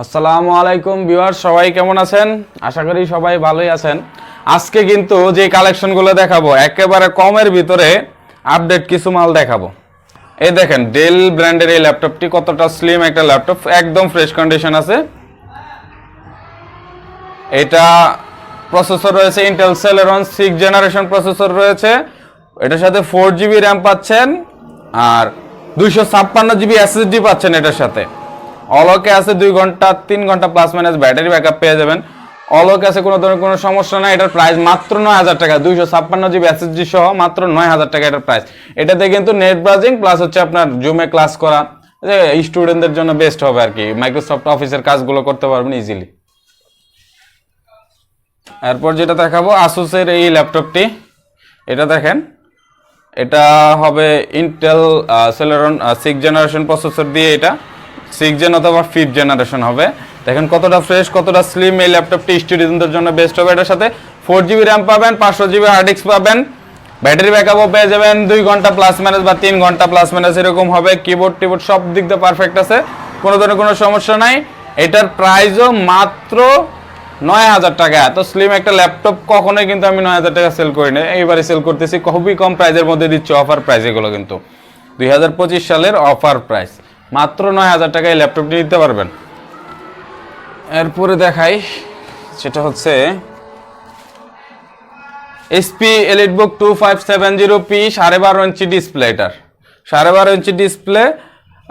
আসসালামু আলাইকুম ভিউয়ার সবাই কেমন আছেন? আশা করি সবাই ভালোই আছেন। আজকে কিন্তু যে কালেকশনগুলো দেখাবো, একেবারে কমের ভিতরে আপডেট কিছু মাল দেখাবো। এই দেখেন ডেল ব্র্যান্ডের এই ল্যাপটপটি কতটা স্লিম একটা ল্যাপটপ একদম ফ্রেশ কন্ডিশন আছে। এটা প্রসেসর রয়েছে Intel Celeron six generation processor রয়েছে। এটার সাথে ফোর জিবি র্যাম পাচ্ছেন, আর দুইশো ছাপ্পান্ন জিবি এসএসডি পাচ্ছেন এটার সাথে। অলকে আছে দুই ঘণ্টা, তিন ঘণ্টা প্লাস মাইনাস ব্যাটারি ব্যাকআপ পেয়ে যাবেন। অলকে আছে কোনো ধরনের কোনো সমস্যা নাই, এটার প্রাইস মাত্র নয় হাজার টাকা, দুইশো ছাপ্পান্ন জিবি এসএসডি সহ মাত্র নয় হাজার টাকা এটার প্রাইস এটাতে কিন্তু নেট ব্রাউজিং প্লাস হচ্ছে আপনার জুমে ক্লাস করা, যে স্টুডেন্টদের জন্য বেস্ট হবে আর কি। মাইক্রোসফট অফিসের কাজগুলো করতে পারবেন ইজিলি এরপর যেটা দেখাবো আসুসের এই ল্যাপটপটি এটা দেখেন, এটা হবে Intel Celeron six generation processor দিয়ে এটা। সিক্স জেন অথবা ফিফথ জেনারেশন হবে। দেখেন কতটা ফ্রেশ কতটা স্লিম এই ল্যাপটপটি স্টুডেন্টদের জন্য বেস্ট হবে এটার সাথে। ফোর জিবি র্যাম পাবেন, পাঁচশো জিবি হার্ড ডিস্ক পাবেন। ব্যাটারি ব্যাকআপও পেয়ে যাবেন, দুই ঘণ্টা প্লাস মাইনাস বা তিন ঘণ্টা প্লাস মাইনাস এরকম হবে। কিবোর্ড টিবোর্ড সব দিক দিয়ে পারফেক্ট আছে। কোনো ধরনের কোনো সমস্যা নাই। এটার প্রাইসও মাত্র নয় হাজার টাকা। এত স্লিম একটা ল্যাপটপ কখনোই কিন্তু আমি নয় হাজার টাকা সেল করি না এইবারে সেল করতেছি, খুবই কম প্রাইজের মধ্যে দিচ্ছি অফার প্রাইস এগুলো কিন্তু। দুই হাজার পঁচিশ সালের অফার প্রাইস মাত্র নয় হাজার টাকায় ল্যাপটপটি নিতে পারবেন। এরপরে দেখাই, সেটা হচ্ছে HP EliteBook two five seven zero P সাড়ে বারো ইঞ্চি ডিসপ্লে এটার। সাড়ে বারো ইঞ্চি ডিসপ্লে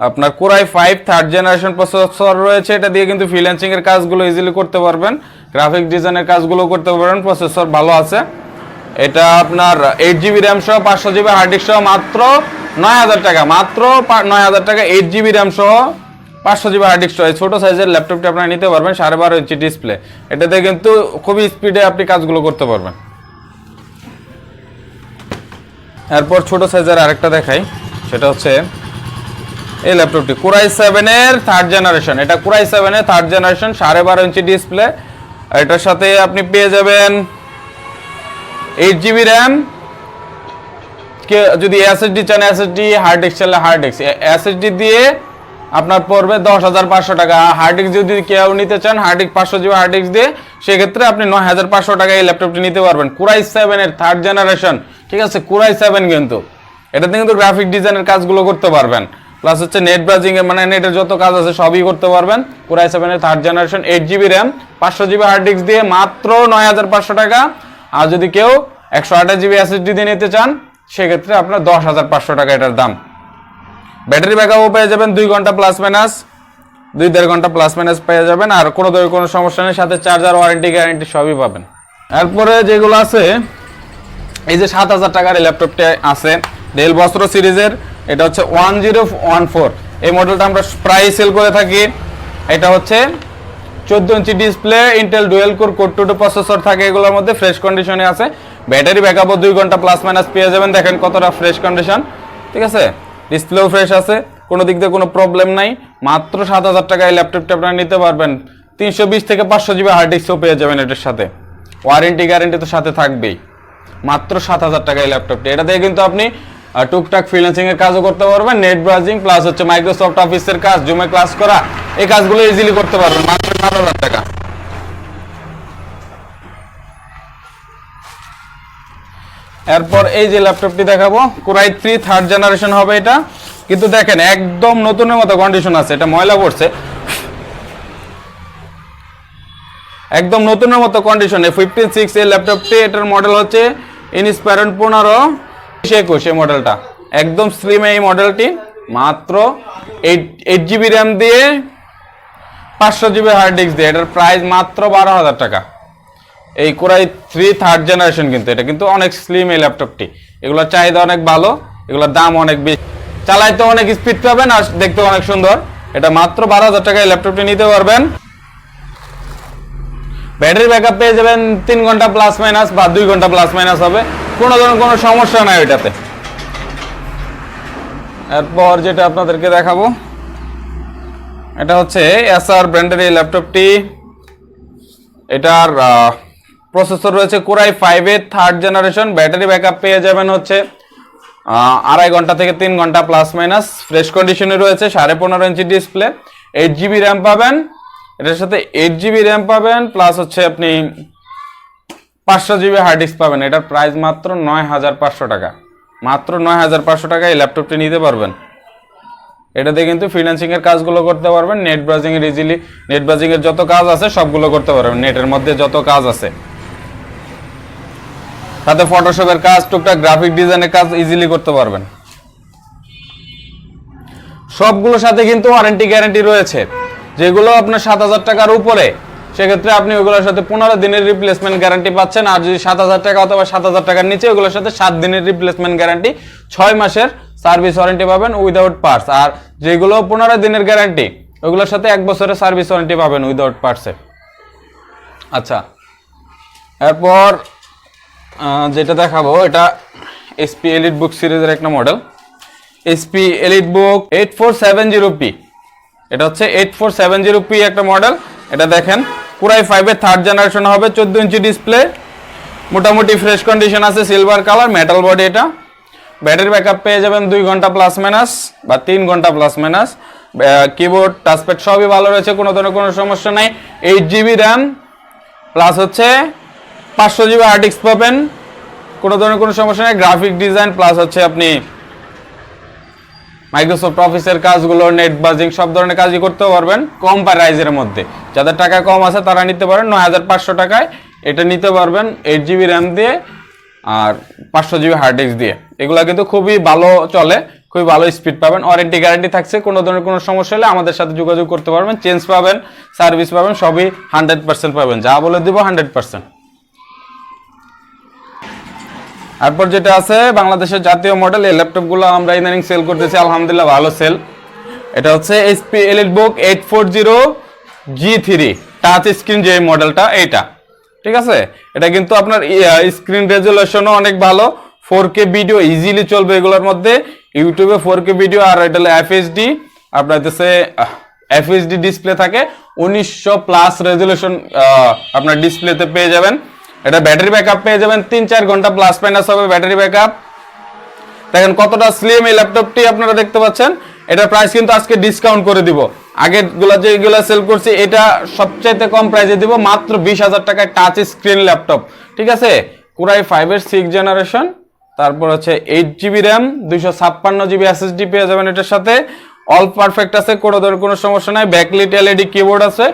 আপনার core i five third generation processor রয়েছে, এটা দিয়ে কিন্তু ফ্রিল্যান্সিং এর কাজগুলো ইজিলি করতে পারবেন। গ্রাফিক ডিজাইনের কাজগুলো করতে পারবেন প্রসেসর ভালো আছে। এটা আপনার এইট জিবি র্যাম সহ, পাঁচশো জিবি হার্ড ডিস্ক সহ মাত্র নয় হাজার টাকা, মাত্র নয় হাজার টাকা এইট জিবি র্যাম সহ পাঁচশো জিবি হার্ড ডিস্ক এই ছোটো সাইজের ল্যাপটপটি আপনারা নিতে পারবেন, সাড়ে বারো ইঞ্চি ডিসপ্লে এটাতে কিন্তু খুবই স্পিডে আপনি কাজগুলো করতে পারবেন। এরপর ছোট সাইজের আরেকটা দেখাই, সেটা হচ্ছে এই ল্যাপটপটি কুরাই সেভেনের থার্ড জেনারেশন এটা কুরাই সেভেনের থার্ড জেনারেশন সাড়ে বারো ইঞ্চি ডিসপ্লে এটার সাথে আপনি পেয়ে যাবেন এইট জিবি র্যাম যদি এসএসডি চান এসএসডি হার্ড ডিস্ক চাইলে হার্ড ডিস্ক এসএসডি দিয়ে আপনার পড়বে দশ হাজার পাঁচশো টাকা। হার্ড ডিস্ক যদি কেউ নিতে চান হার্ড ডিস্ক পাঁচশো জিবি হার্ড ডিস্ক দিয়ে, সেক্ষেত্রে আপনি নয় হাজার পাঁচশো টাকা এই ল্যাপটপটি নিতে পারবেন। কুরাই সেভেনের থার্ড জেনারেশন ঠিক আছে? কুরাই সেভেন কিন্তু। এটাতে কিন্তু গ্রাফিক ডিজাইনের কাজগুলো করতে পারবেন। প্লাস হচ্ছে নেট ব্রাউজিং মানে নেটের যত কাজ আছে, সবই করতে পারবেন। কুরাই সেভেনের third generation eight GB RAM পাঁচশো জিবি হার্ড ডিস্ক দিয়ে মাত্র নয় হাজার পাঁচশো টাকা। আর যদি কেউ একশো আঠাশ জিবি এসএসডি দিয়ে নিতে চান সেক্ষেত্রে আপনার দশ হাজার পাঁচশো টাকা এটার দাম। ব্যাটারি ব্যাকআপও পেয়ে যাবেন দুই ঘণ্টা প্লাস মাইনাস দুই দেড় ঘণ্টা প্লাস মাইনাস পেয়ে যাবেন, আর কোনো কোনো সমস্যা নেই, সাথে চার্জার ওয়ারেন্টি গ্যারেন্টি সবই পাবেন। এরপরে যেগুলো আছে, এই যে সাত হাজার টাকার এই ল্যাপটপটি আছে ডেল বস্ত্র সিরিজের, এটা হচ্ছে ওয়ান জিরো ওয়ান ফোর এই মডেলটা আমরা প্রায় সেল করে থাকি। এটা হচ্ছে চোদ্দ inch display Intel dual core code two processor থাকে, এগুলোর মধ্যে ফ্রেশ কন্ডিশনে আছে। ব্যাটারি ব্যাকআপও দুই ঘণ্টা প্লাস মাইনাস পেয়ে যাবেন। দেখেন কতটা ফ্রেশ কন্ডিশন ঠিক আছে? ডিসপ্লেও ফ্রেশ আছে, কোনো দিক দিয়ে কোনো প্রবলেম নাই। মাত্র সাত হাজার টাকায় ল্যাপটপটা আপনারা নিতে পারবেন। তিনশো বিশ থেকে পাঁচশো জিবি হার্ড ডিস্কও পেয়ে যাবেন এটার সাথে। ওয়ারেন্টি গ্যারেন্টি তো সাথে থাকবেই। মাত্র সাত হাজার টাকা এই ল্যাপটপটি এটা দিয়ে কিন্তু আপনি টুকটাক ফ্রিল্যান্সিং এর কাজও করতে পারবেন নেট ব্রাউজিং প্লাস হচ্ছে মাইক্রোসফট অফিসের কাজ জুমে ক্লাস করা, এই কাজগুলো ইজিলি করতে পারবেন। মাত্র সাত হাজার টাকা। এরপর এই যে ল্যাপটপটি দেখাবো কোরাই থ্রি থার্ড জেনারেশন হবে এটা। কিন্তু দেখেন, একদম নতুনের মতো কন্ডিশন আছে, এটা ময়লা পড়ছে। একদম নতুনের মতো কন্ডিশনে ফিফটিন সিক্স এই ল্যাপটপটি, এটার মডেল হচ্ছে ইনস্পায়রন পনেরো, একুশ এই মডেলটা একদম স্লিম এই মডেলটি মাত্র এইট এইট জিবি র্যাম দিয়ে, পাঁচশো জিবি হার্ড ডিস্ক দিয়ে, এটার প্রাইস মাত্র বারো হাজার টাকা। এই কোরাই থ্রি থার্ড জেনারেশন কিন্তু এটা, কিন্তু অনেক স্লিম এই ল্যাপটপটি এগুলোর চাহিদা অনেক ভালো, এগুলোর দাম অনেক বেশি। চালাইতে অনেক স্পিড পাবেন আর দেখতে অনেক সুন্দর। এটা মাত্র বারো হাজার টাকায় ল্যাপটপটি নিতে পারবেন। ব্যাটারি ব্যাকআপ পেয়ে যাবেন তিন ঘণ্টা প্লাস মাইনাস বা দুই ঘণ্টা প্লাস মাইনাস হবে। কোনো ধরনের কোনো সমস্যা নাই ওইটাতে। এরপর যেটা আপনাদেরকে দেখাবো, এটা হচ্ছে এসআর ব্র্যান্ডের এই ল্যাপটপটি এটার প্রসেসর রয়েছে কোরাই ফাইভ এর থার্ড জেনারেশন ব্যাটারি ব্যাকআপ পেয়ে যাবেন হচ্ছে আড়াই ঘণ্টা থেকে তিন ঘণ্টা প্লাস মাইনাস ফ্রেশ কন্ডিশনে রয়েছে সাড়ে পনেরো inch display eight GB RAM পাবেন, এটার সাথে এইট জিবি র্যাম পাবেন প্লাস হচ্ছে আপনি পাঁচশো জিবি হার্ড ডিস্ক পাবেন, এটার প্রাইস মাত্র নয় হাজার পাঁচশো টাকা। মাত্র নয় হাজার পাঁচশো টাকা এই ল্যাপটপটি নিতে পারবেন। এটাতে কিন্তু ফ্রিল্যান্সিং এর কাজগুলো করতে পারবেন নেট ব্রাউজিং এর ইজিলি নেট ব্রাউজিং এর যত কাজ আছে সবগুলো করতে পারবেন নেটের মধ্যে যত কাজ আছে। তাতে ফটোশপের কাজ, টুকটাক গ্রাফিক ডিজাইনের কাজ ইজিলি করতে পারবেন। সবগুলোর সাথে কিন্তু ওয়ারেন্টি গ্যারান্টি রয়েছে। যেগুলো আপনার সাত হাজার টাকার উপরে, সেক্ষেত্রে আপনি ওগুলোর সাথে পনেরো দিনের রিপ্লেসমেন্ট গ্যারান্টি পাচ্ছেন, আর যদি সাত হাজার টাকা অথবা সাত হাজার টাকার নিচে, ওগুলোর সাথে সাত দিনের রিপ্লেসমেন্ট গ্যারান্টি ছয় মাসের সার্ভিস ওয়ারেন্টি পাবেন উইদাউট পার্টস আর যেগুলো পনেরো দিনের গ্যারান্টি ওগুলোর সাথে এক বছরের সার্ভিস ওয়ারেন্টি পাবেন উইদাউট পার্টসে আচ্ছা এরপর যেটা দেখাবো, এটা এসপি এলিট বুক সিরিজের একটা model HP EliteBook eight four seven zero P এটা হচ্ছে eight four seven zero P একটা মডেল এটা দেখেন পুরাই ফাইভের থার্ড জেনারেশন হবে, চোদ্দ ইঞ্চি ডিসপ্লে মোটামুটি ফ্রেশ কন্ডিশন আছে সিলভার কালার মেটাল বডি এটা। ব্যাটারি ব্যাকআপ পেয়ে যাবেন দুই ঘণ্টা প্লাস মাইনাস বা তিন ঘণ্টা প্লাস মাইনাস কিবোর্ড টাচপ্যাড সবই ভালো রয়েছে, কোনো ধরনের কোনো সমস্যা নাই। এইট জিবি র্যাম প্লাস হচ্ছে পাঁচশো জিবি ডিস্ক পাবেন। কোনো ধরনের কোনো সমস্যা নেই। গ্রাফিক ডিজাইন প্লাস হচ্ছে আপনি মাইক্রোসফট অফিসের কাজগুলো নেট বাজিং সব ধরনের কাজই করতে পারবেন কম প্রাইজের মধ্যে। যাদের টাকা কম আছে, তারা নিতে পারেন। নয় হাজার পাঁচশো টাকায় এটা নিতে পারবেন এইট জিবি র্যাম দিয়ে আর পাঁচশো জিবি হার্ড ডিস্ক দিয়ে। এগুলো কিন্তু খুবই ভালো চলে, খুবই ভালো স্পিড পাবেন। ওয়ারেন্টি গ্যারান্টি থাকছে, কোনো ধরনের কোনো সমস্যা হলে আমাদের সাথে যোগাযোগ করতে পারবেন। চেঞ্জ পাবেন সার্ভিস পাবেন, সবই হান্ড্রেড পার্সেন্ট পাবেন। যা বলে দিব হান্ড্রেড পার্সেন্ট তারপর যেটা আছে, বাংলাদেশের জাতীয় মডেল এই ল্যাপটপগুলো আমরা ইদানিং সেল করতেছি, আলহামদুলিল্লাহ ভালো সেল এটা হচ্ছে HP EliteBook eight four zero G three touch screen যে মডেলটা এইটা। ঠিক আছে? এটা কিন্তু আপনার স্ক্রিন রেজুলেশনও অনেক ভালো। ফোর কে ভিডিও ইজিলি চলবে এগুলোর মধ্যে। ইউটিউবে ফোর কে ভিডিও আর এটা হলো এফএসডি আপনার হচ্ছে এফএসডি ডিসপ্লে থাকে। উনিশশো প্লাস রেজুলেশন আপনার ডিসপ্লেতে পেয়ে যাবেন। এটা ব্যাটারি ব্যাকআপ পেয়ে যাবেন তিন চার ঘণ্টা প্লাস মাইনাস হবে ব্যাটারি ব্যাকআপ দেখেন কতটা স্লিম এই ল্যাপটপটি আপনারা দেখতে পাচ্ছেন। এটার প্রাইস কিন্তু আজকে ডিসকাউন্ট করে দিব। আগেরগুলা যেগুলো সেল করছি, এটা সবচাইতে কম প্রাইসে দিব, মাত্র বিশ হাজার টাকায় টাচ স্ক্রিন ল্যাপটপ ঠিক আছে? কুরাই ফাইভের সিক্স জেনারেশন তারপর হচ্ছে এইট জিবি র্যাম দুইশো ছাপ্পান্ন জিবি এসএসডি পেয়ে যাবেন এটার সাথে। অল পারফেক্ট আছে, কোনো ধরনের কোনো সমস্যা নাই। ব্যাকলিট এলইডি কিবোর্ড আছে।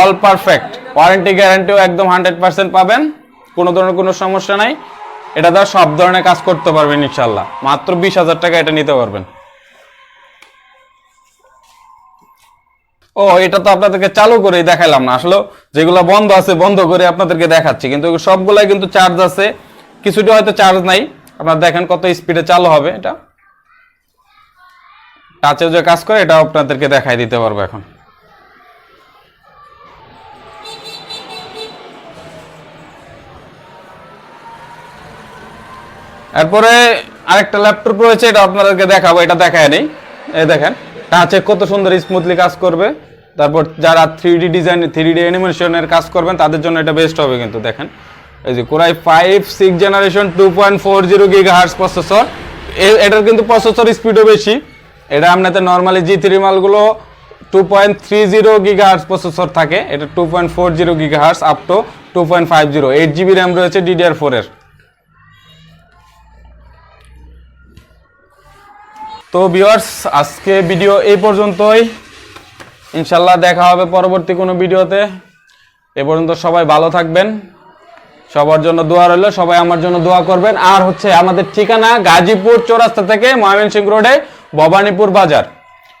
অল পারফেক্ট ওয়ারেন্টি গ্যারান্টিও একদম হান্ড্রেড পার্সেন্ট পাবেন। কোনো ধরনের কোনো সমস্যা নাই। এটা দ্বারা সব ধরনের কাজ করতে পারবেন ইনশাল্লাহ মাত্র বিশ হাজার টাকা এটা নিতে পারবেন। ও, এটা তো আপনাদেরকে চালু করেই দেখাইলাম না। আসলে যেগুলো বন্ধ আছে, বন্ধ করে আপনাদেরকে দেখাচ্ছি। কিন্তু সবগুলাই কিন্তু চার্জ আছে। কিছুটা হয়তো চার্জ নাই। আপনারা দেখেন কত স্পিডে চালু হবে এটা। টাচে যে কাজ করে এটা আপনাদেরকে দেখাই দিতে পারব এখন। এরপরে আরেকটা ল্যাপটপ রয়েছে, এটা আপনাদেরকে দেখাবো, এটা দেখায় নেই। এই দেখেন টাচে কত সুন্দর স্মুথলি কাজ করবে। তারপর যারা three D design three D অ্যানিমেশনের কাজ করবেন, তাদের জন্য এটা বেস্ট হবে কিন্তু, দেখেন। এই যে core i five six generation two point four zero gigahertz processor এটার কিন্তু প্রসেসর স্পিডও বেশি। এটা আপনাদের নর্মালি জি থ্রি মালগুলো two point three zero gigahertz processor থাকে। এটা two point four zero gigahertz up to two point five zero eight GB RAM রয়েছে ডিডিআর ফোরের তো ভিউয়ার্স, আজকে ভিডিও এই পর্যন্তই। ইনশাল্লাহ দেখা হবে পরবর্তী কোনো ভিডিওতে। এ পর্যন্ত সবাই ভালো থাকবেন। সবার জন্য দোয়া রইল, সবাই আমার জন্য দোয়া করবেন। আর হচ্ছে আমাদের ঠিকানা গাজীপুর চৌরাস্তা থেকে ময়মনসিংহ রোডে ভবানীপুর বাজার।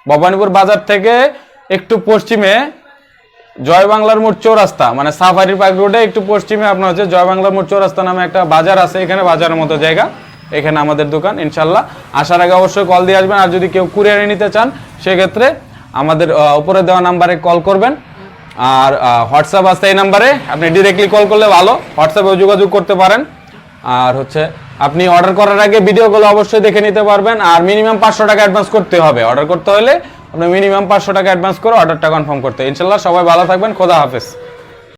ভবানীপুর বাজার থেকে একটু পশ্চিমে জয় বাংলার মোড় চৌরাস্তা মানে সাফারি পার্ক রোডে একটু পশ্চিমে আপনার হচ্ছে জয় বাংলার মোড় চৌরাস্তা নামে একটা বাজার আছে, এখানে বাজারের মতো জায়গা। এখানে আমাদের দোকান ইনশাল্লাহ আসার আগে অবশ্যই কল দিয়ে আসবেন, আর যদি কেউ কুরিয়ারে নিতে চান, সেক্ষেত্রে আমাদের উপরে দেওয়া নাম্বারে কল করবেন। আর হোয়াটসঅ্যাপ আছে এই নাম্বারে আপনি ডিরেক্টলি কল করলে ভালো। হোয়াটসঅ্যাপেও যোগাযোগ করতে পারেন। আর হচ্ছে, আপনি অর্ডার করার আগে ভিডিওগুলো অবশ্যই দেখে নিতে পারবেন, আর মিনিমাম পাঁচশো টাকা অ্যাডভান্স করতে হবে। অর্ডার করতে হলে আপনি মিনিমাম পাঁচশো টাকা অ্যাডভান্স করে অর্ডারটা কনফার্ম করতে। ইনশাল্লাহ সবাই ভালো থাকবেন, খোদা হাফেজ।